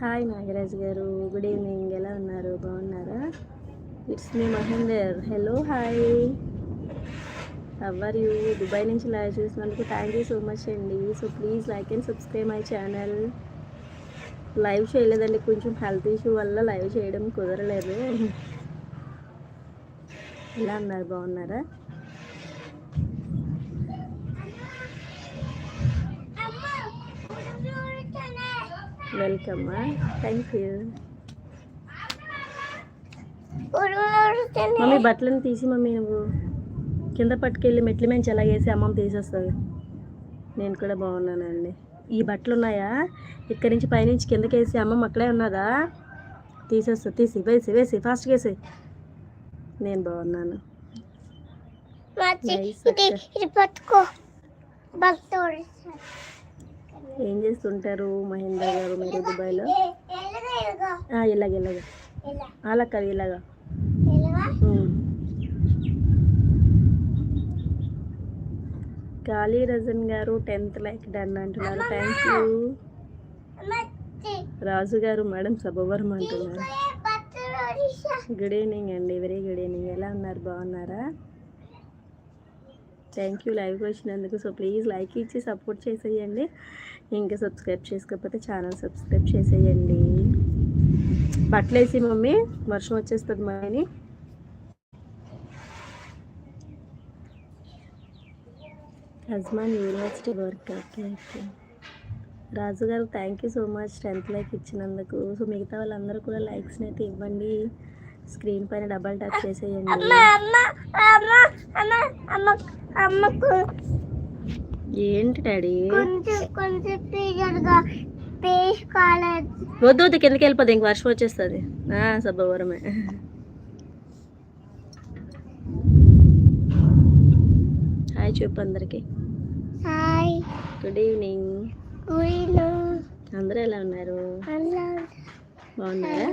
Hi Nagaraj గారు. Good evening. ఎలా ఉన్నారు? బాగున్నారా? It's me Mahender. Hello hi. Hour you Dubai నుంచి లైవ్ చూసినందుకు థ్యాంక్ యూ సో మచ్ అండి. So please like and subscribe my channel live చేయలేదండి. కొంచెం హెల్త్ ఇష్యూ వల్ల లైవ్ చేయడం కుదరలేదు. ఎలా ఉన్నారు? బాగున్నారా? వెల్కమ్ థ్యాంక్ యూ మమ్మీ బట్టలను తీసి మమ్మీ నువ్వు కింద పట్టుకెళ్ళి మెట్ల మించి ఎలా వేసి అమ్మమ్మ తీసేస్తుంది. నేను కూడా బాగున్నానండి. ఈ బట్టలు ఉన్నాయా? ఇక్కడి నుంచి పైనుంచి కిందకి వేసి అమ్మమ్మ అక్కడే ఉన్నదా? తీసేస్తా తీసి వేసి వేసి ఫాస్ట్గా వేసి. నేను బాగున్నాను. పట్టుకో. ఏం చేస్తుంటారు మహేందర్ గారు మీరు దుబాయ్లో? ఇలాగ ఇలాగ అలా కాదు ఇలాగా ఉమ్. కాళీ రజన్ గారు టెన్త్ లైక్ డన్ అంటున్నారు. థ్యాంక్ యూ రాజు గారు మేడం సబవరం అంటున్నారు. గుడ్ ఈవినింగ్ అండి. వెరీ గుడ్ ఈవినింగ్ ఎలా ఉన్నారు? బాగున్నారా? థ్యాంక్ యూ లైవ్కి వచ్చినందుకు. సో ప్లీజ్ లైక్ ఇచ్చి సపోర్ట్ చేసేయండి. ఇంకా సబ్స్క్రైబ్ చేసుకోకపోతే ఛానల్ సబ్స్క్రైబ్ చేసేయండి. బట్టలేసి మమ్మీ వర్షం వచ్చేస్తుంది మమ్మీని. Ajman university work okay okay. Raju గారు thank you so much tenth like ఇచ్చినందుకు. సో మిగతా వాళ్ళందరూ కూడా లైక్స్ని అయితే ఇవ్వండి. స్క్రీన్ పైన డబల్ టచ్ చేసేయండి. అమ్మ అమ్మ అమ్మ అమ్మ అమ్మ అమ్మకు ఏంటి డాడీ? వద్దు వద్దు కిందకి వెళ్ళిపోద్ది ఇంక వర్షం వచ్చేస్తుంది. సబ్బవరమే. హాయ్ చెప్పు అందరికి. హాయ్. గుడ్ ఈవినింగ్ ఊరిలో అందరూ ఎలా ఉన్నారు? బాగున్నారా?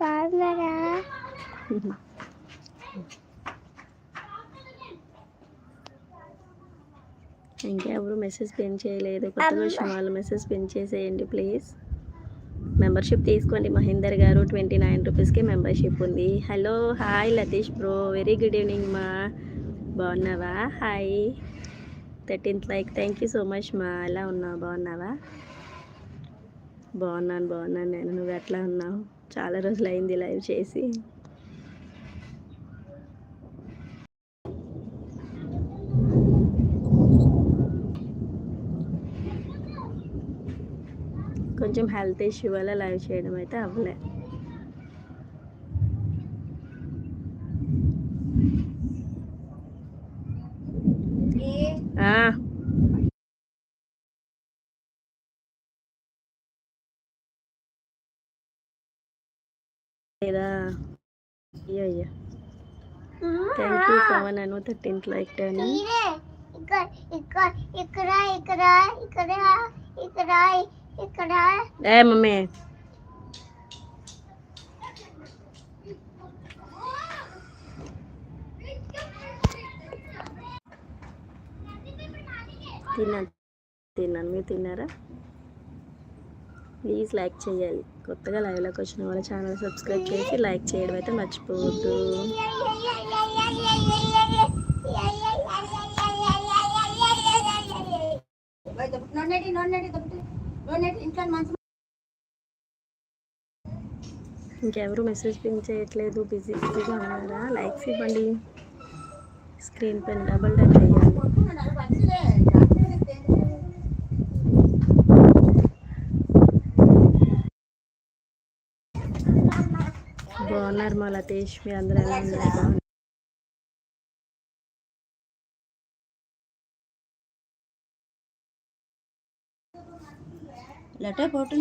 బాగున్నారా? ఇంకా ఎవరు మెసేజ్ పిన్ చేయలేదు. కొత్తగా వచ్చిన వాళ్ళు మెసేజ్ పిన్ చేసేయండి ప్లీజ్ మెంబర్షిప్ తీసుకోండి మహేందర్ గారు. ట్వంటీ నైన్ రూపీస్కి మెంబర్షిప్ ఉంది. Hello hi Latheesh bro very good evening మా. బాగున్నావా? Hi thirteenth like thank you so much మా. ఎలా ఉన్నావు? బాగున్నావా? బాగున్నాను బాగున్నాను నేను. నువ్వు ఎట్లా ఉన్నావు? చాలా రోజులు అయింది లైవ్ చేసి. కొంచెం హెల్త్ ఇష్యూ వల్ల లైవ్ చేయడం అయితే అవ్వలేదు లేదా? అయ్యో అయ్యో. Thank you Pawan Anu thirteenth like ఇక్కడ ఇక్కడ ఇక్కడ ఇక్కడ ఇక్కడ ఇక్కడ ఏ మమ్మీ. తిన్నాను తిన్నాను. మీరు తిన్నారా? ప్లీజ్ లైక్ చేయాలి. కొత్తగా లైవ్లోకి వచ్చిన వాళ్ళ ఛానల్ సబ్స్క్రైబ్ చేసి లైక్ చేయడం అయితే మర్చిపోవద్దు. ఇంకెవరు మెసేజ్ పింక్ చేయట్లేదు. బిజీ బిజీగా ఉన్నారా? లైక్స్ ఇవ్వండి. స్క్రీన్ పైన డబల్ ట్యాప్ చేయాలి. బాగున్నారు మా లతేష్ మీ అందరూ ఎలా ఉన్నారు? బాగున్నారు? లెటర్ పోటీ